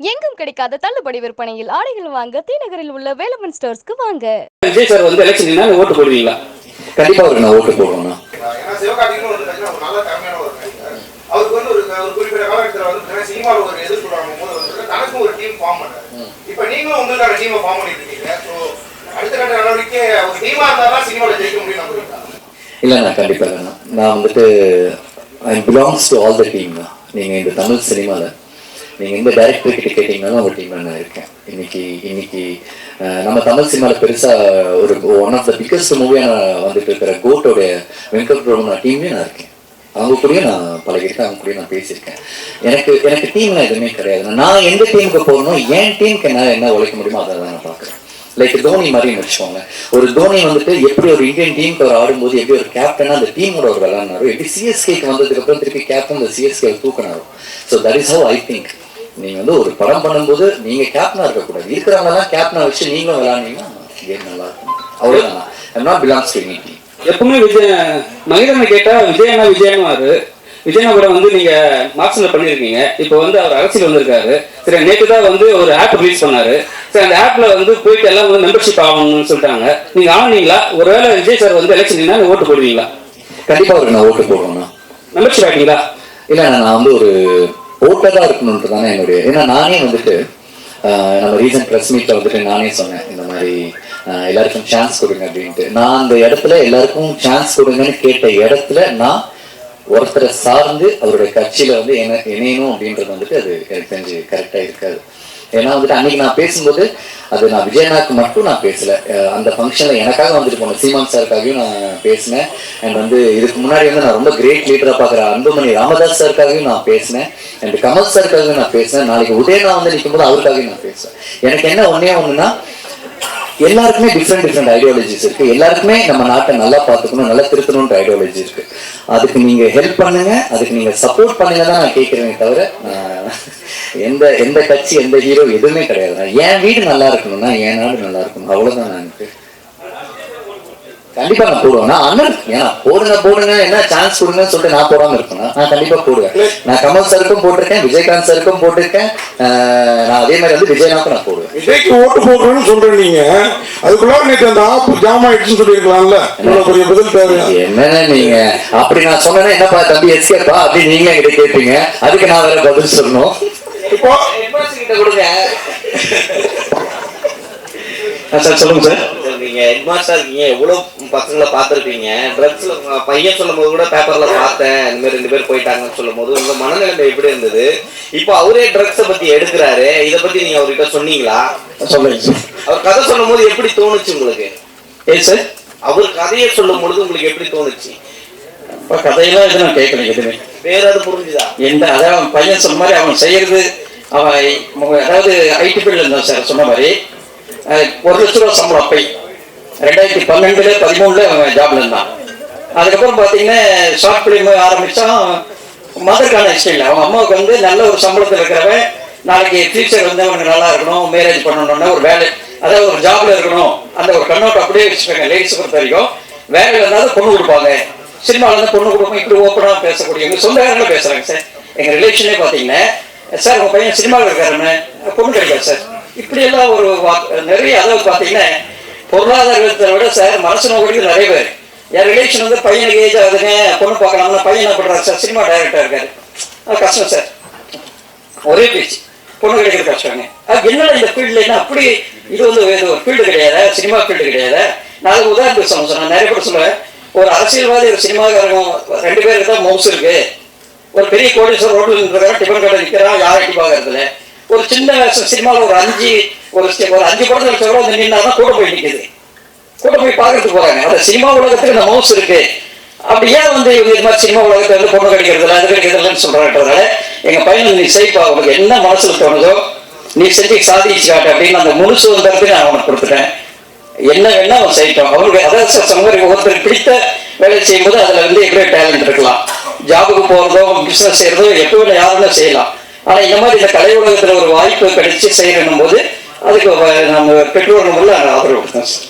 எங்கும் கிடைக்காத தள்ளுபடி விற்பனையில் ஆடைகள் வாங்க தீநகரில் உள்ள வேலவன் ஸ்டோர்ஸ்க்கு வாங்க. விஜய் சார் வந்து எலெக்ஷன் நின்னா ஓட்டு போடுவீங்களா? கண்டிப்பா அவருக்கு நான் ஓட்டு போடுவேண்ணா ஏன்னா சிவகார்த்திகேயன் வந்து பார்த்தீங்கன்னா ஒரு நல்ல திறமையான ஒரு நடிகர். அவருக்கு வந்து ஒரு ஒரு குறிப்பிட்ட காலகட்டத்தில் வந்து பார்த்தீங்கன்னா சினிமாவில் ஒரு எதிர்ப்பு வாங்கும் போது வந்து தனக்கும் ஒரு டீம் ஃபார்ம் பண்ணாரு. இப்போ நீங்களும் உங்களுக்கான டீமை ஃபார்ம் பண்ணிட்டு இருக்கீங்க. ஸோ அடுத்த கட்ட நடவடிக்கை ஒரு டீமா இருந்தால் தான் சினிமாவில் ஜெயிக்க முடியும் நம்புறீங்களா? இல்லைண்ணா கண்டிப்பா இல்லைண்ணா நான் வந்துட்டு I belongs to all the team நீங்க இந்த தமிழ் சினிமால நீங்க எந்த டைரக்டர் கிட்ட கேட்டீங்கன்னாலும் அவங்க டீம்ல நான் இருக்கேன். இன்னைக்கு இன்னைக்கு நம்ம தமிழ் சினிமால பெருசா ஒரு ஒன் ஆஃப் த பிக்கஸ்ட் மூவியா நான் வந்துட்டு இருக்கிற கோட்டோட வெங்கட் பிரபு டீம்லயும் நான் இருக்கேன். அவங்க கூடயும் நான் பழகிருக்கேன் அவங்க கூடயும் நான் பேசியிருக்கேன். எனக்கு எனக்கு டீம்லாம் எதுவுமே கிடையாது. நான் எந்த டீமுக்கு போகணும் என் டீமுக்கு என்ன என்ன உழைக்க முடியுமோ அதை தான் நான் பார்க்குறேன். லைக் தோனி மாதிரி வச்சுக்கோங்க ஒரு தோனி வந்துட்டு எப்படி ஒரு இந்தியன் டீமுக்கு அவர் ஆடும்போது எப்படி ஒரு கேப்டனா அந்த டீமோட ஒரு விளாட்னாரோ எப்படி சிஎஸ்கேக்கு வந்ததுக்கு அப்புறம் திருப்பி கேப்டன் அந்த CSK தூக்கினாரோ. So that is how I think நீங்க வந்து ஒரு படம் பண்ணும்போது நீங்க கேப்டனா இருக்கக்கூடாது. இருக்கிறவங்கலாம் கேப்டனா வச்சு நீங்களும் விளையாடுனீங்கன்னா கேம் நல்லா இருக்கும்? அவ்வளவுதான். I'm not belongs to any எப்பவுமே விஜய் மகிழனை கேட்டா விஜயனா விஜயனாரு விஜயனா கூட வந்து நீங்க மார்க்ஸ்ல பண்ணிருக்கீங்க. இப்போ வந்து அவர் அரசியல் வந்திருக்காரு. சரி நேற்று தான் வந்து ஒரு ஆப் ரிலீஸ் பண்ணாரு. சரி அந்த ஆப்ல வந்து போயிட்டு எல்லாம் வந்து மெம்பர்ஷிப் ஆகணும்னு சொல்லிட்டாங்க. நீங்க ஆனீங்களா? ஒருவேளை விஜய் சார் வந்து எலெக்ஷன் ஓட்டு போடுவீங்களா? கண்டிப்பா அவருக்கு நான் ஓட்டு போடுவேண்ணா மெம்பர்ஷிப் ஆகிட்டீங்களா இல்ல நான் வந்து ஒரு ஓட்டதா இருக்கணும்ன்றது தானே என்னுடைய ஏன்னா நானே வந்துட்டு நம்ம ரீசன்ட் ப்ரெஸ் மீட்டில் வந்துட்டு நானே சொன்னேன் இந்த மாதிரி எல்லாருக்கும் சான்ஸ் கொடுங்க அப்படின்ட்டு. நான் அந்த இடத்துல எல்லாருக்கும் சான்ஸ் கொடுங்கன்னு கேட்ட இடத்துல நான் ஒருத்தரை சார்ந்து அவருடைய கட்சியில வந்து என்ன இணையணும் அப்படின்றது வந்துட்டு அது எனக்கு தெரிஞ்சு கரெக்டாக இருக்காது. ஏன்னா வந்துட்டு அன்னைக்கு நான் பேசும்போது அது நான் விஜயநாக்கு மட்டும் நான் பேசல. அந்த ஃபங்க்ஷன்ல எனக்காக வந்துட்டு போனேன் சீமான் சாருக்காகவும் நான் பேசினேன். அண்ட் வந்து இதுக்கு முன்னாடி வந்து நான் ரொம்ப கிரேட் லீடரா பாக்குற அன்புமணி ராமதாஸ் சாருக்காகவும் நான் பேசினேன். அண்ட் கமல் சாருக்காகவும் நான் பேசினேன். நாளைக்கு உதயனா வந்து நிற்கும்போது அவருக்காகவும் நான் பேசுவேன். எனக்கு என்ன ஒண்ணே ஒண்ணுன்னா எல்லாருக்குமே டிஃப்ரெண்ட் டிஃப்ரெண்ட் ஐடியாலஜிஸ் இருக்கு. எல்லாருக்குமே நம்ம நாட்டை நல்லா பார்த்துக்கணும் நல்லா திருத்தணுன்ற ஐடியாலஜி இருக்கு. அதுக்கு நீங்க ஹெல்ப் பண்ணுங்க அதுக்கு நீங்க சப்போர்ட் பண்ணுங்க தான் நான் கேட்கிறேனே தவிர நான் எந்த எந்த கட்சி எந்த ஹீரோ எதுவுமே கிடையாது. என் வீடு நல்லா இருக்கணும்னா என் நாடு நல்லா இருக்கணும். அவ்வளவுதான் நான் கண்டிப்பா நான் போடுவேன். அண்ணன். ஏன்னா போடுங்க போடுங்க. என்ன சான்ஸ் கொடுங்கன்னு சொல்லிட்டு நான் போடாம இருப்பேன் நான் கண்டிப்பா போடுவேன். நான் கமல் சாருக்கும் போட்டிருக்கேன் விஜயகாந்த் சாருக்கும் போட்டிருக்கேன். நான் அதே மாதிரி வந்து விஜயனாக்கும் நான் போடுவேன். விஜய்க்கு ஓட்டு போடுறேன்னு சொல்றேன் நீங்க. அதுக்குள்ள நேற்று அந்த ஆப்பு ஜாம் ஆயிடுச்சுன்னு சொல்லியிருக்கலாம்ல. பெரிய பதில் தேவையா என்னன்னு நீங்க? அப்படி நான் சொன்னேன்னா என்னப்பா தம்பி எஸ்கேப்பா? அப்படி நீங்க என்கிட்ட கேட்பீங்க அதுக்கு நான் வேற பதில் சொல்லணும். இப்போ சார் சொல்லுங்க சார். நீங்க இருக்கீங்க எவ்வளவு பசங்களை பார்த்துருப்பீங்க? ட்ரக்ஸ்ல பையன் சொல்லும் போது கூட பேப்பர்ல பார்த்தேன். இந்த மாதிரி ரெண்டு பேர் போயிட்டாங்கன்னு சொல்லும் போது உங்க மனநிலைமை எப்படி இருந்தது? இப்போ அவரே ட்ரக்ஸை பத்தி எடுக்கிறாரு. இத பத்தி நீங்க அவர்கிட்ட சொன்னீங்களா? சொல்லுங்க அவர் கதை சொல்லும் போது எப்படி தோணுச்சு உங்களுக்கு? ஏ சார்? அவர் கதையை சொல்லும் பொழுது உங்களுக்கு எப்படி தோணுச்சு? கதையெல்லாம் எதுவும் நான் கேட்கல எதுவுமே. வேற அது புரிஞ்சுதா? எந்த அவன் பையன் சொன்ன மாதிரி அவன் செய்யறது அதாவது ஐடி ஃபீல்டில் இருந்தான் சார் சொன்ன மாதிரி. ஒரு லட்ச ரூபா சம்பளம் அப்பை. ரெண்டாயிரத்தி பன்னெண்டுல பதிமூணுல அவன் ஜாப்ல இருந்தான் அதுக்கப்புறம் பார்த்தீங்கன்னா ஷார்ட் ஃபிலிம் ஆரம்பிச்சான் மதருக்கான ஸ்டைல் அவன் அம்மாவுக்கு வந்து நல்ல ஒரு சம்பளத்தில் இருக்கிறவன். நாளைக்கு ஃபியூச்சர் வந்து அவனுக்கு நல்லா இருக்கணும் மேரேஜ் பண்ணணும்னா ஒரு வேலை. அதாவது ஒரு ஜாப்ல இருக்கணும். அந்த ஒரு கண்ணோட்டம் அப்படியே வச்சுக்கோங்க லேடிஸ் பொறுத்த வரைக்கும். வேலையில் இருந்தாலும் பொண்ணு கொடுப்பாங்க. சினிமாவில் இருந்தால் பொண்ணு கொடுப்போம் இப்படி ஓப்பனாக பேசக்கூடிய எங்கள் சொந்தக்காரங்களும் பேசுகிறாங்க சார். எங்கள் ரிலேஷனே பார்த்தீங்கன்னா சார் உங்கள் பையன் சினிமாவில் இருக்காருன்னு பொண்ணு கிடைக்காது சார். இப்படியெல்லாம் ஒரு வா- நிறைய அளவு பார்த்தீங்கன்னா பொருளாதாரத்தை விட சார் மனசு நோக்கடிக்கு நிறைய பேர். என் ரிலேஷன் வந்து பையனுக்கு ஏஜ் ஆகுதுங்க பொண்ணு பார்க்கலாம்னா பையன் என்ன பண்ணுறாரு சார்? சினிமா டைரக்டர் இருக்காரு. கஷ்டம் சார். ஒரே பேச்சு. பொண்ணு கிடைக்கிறது கஷ்டங்க அது என்னடா இந்த ஃபீல்டில் என்ன அப்படி இது வந்து ஒரு ஃபீல்டு கிடையாது? சினிமா ஃபீல்டு கிடையாது? நான் அதுக்கு உதாரணத்துக்கு சொல்ல சொன்னேன் நிறைய பேர் சொல்லுவேன். ஒரு அரசியல்வாதி ஒரு சினிமாக்காரங்க ரெண்டு பேருக்கு தான் மவுஸ் இருக்குது ஒரு பெரிய கோடீஸ்வரர் ரோட்டில் நிற்கிறான் டிஃபன் கடை நிற்கிறான் யாரும் எட்டி பார்க்கறதுல ஒரு சின்ன சினிமாவில் ஒரு அஞ்சு ஒரு ஒரு அஞ்சு படத்தில் சொல்ல வந்து நின்னா தான் கூட போய் நிற்குது கூட போய் பார்க்கறதுக்கு போறாங்க. அந்த சினிமா உலகத்துக்கு இந்த மவுஸ் இருக்கு. அப்படி ஏன் வந்து இவங்க இது மாதிரி சினிமா உலகத்துல இருந்து பொண்ணு கிடைக்கிறதுல அது கிடைக்கிறதுலன்னு சொல்றாங்கன்றதால எங்க பையன் நீ செய்ப்பா உனக்கு என்ன மனசில் தோணுதோ நீ செஞ்சு சாதிச்சு காட்டு அப்படின்னு அந்த முழு சுதந்திரத்தை நான் அவனுக்கு கொடுத்துட்டேன். என்ன வேணா அவன் செய்யட்டும். அவருக்கு அதாவது சார் ஒருத்தர் பிடித்த வேலை செய்யும்போது அதுல வந்து எப்படியோ டேலண்ட் இருக்கலாம். ஜாபுக்கு பிஸ்னஸ் செய்கிறதோ செய்யறதோ எப்போ வேணா யாருமே செய்யலாம். ஆனால் இந்த மாதிரி இந்த கலை உலகத்தில் ஒரு வாய்ப்பு கிடைச்சி செய்யணும் போது அதுக்கு நம்ம பெற்றோர் நம்மள ஆதரவு கொடுத்தோம் சார்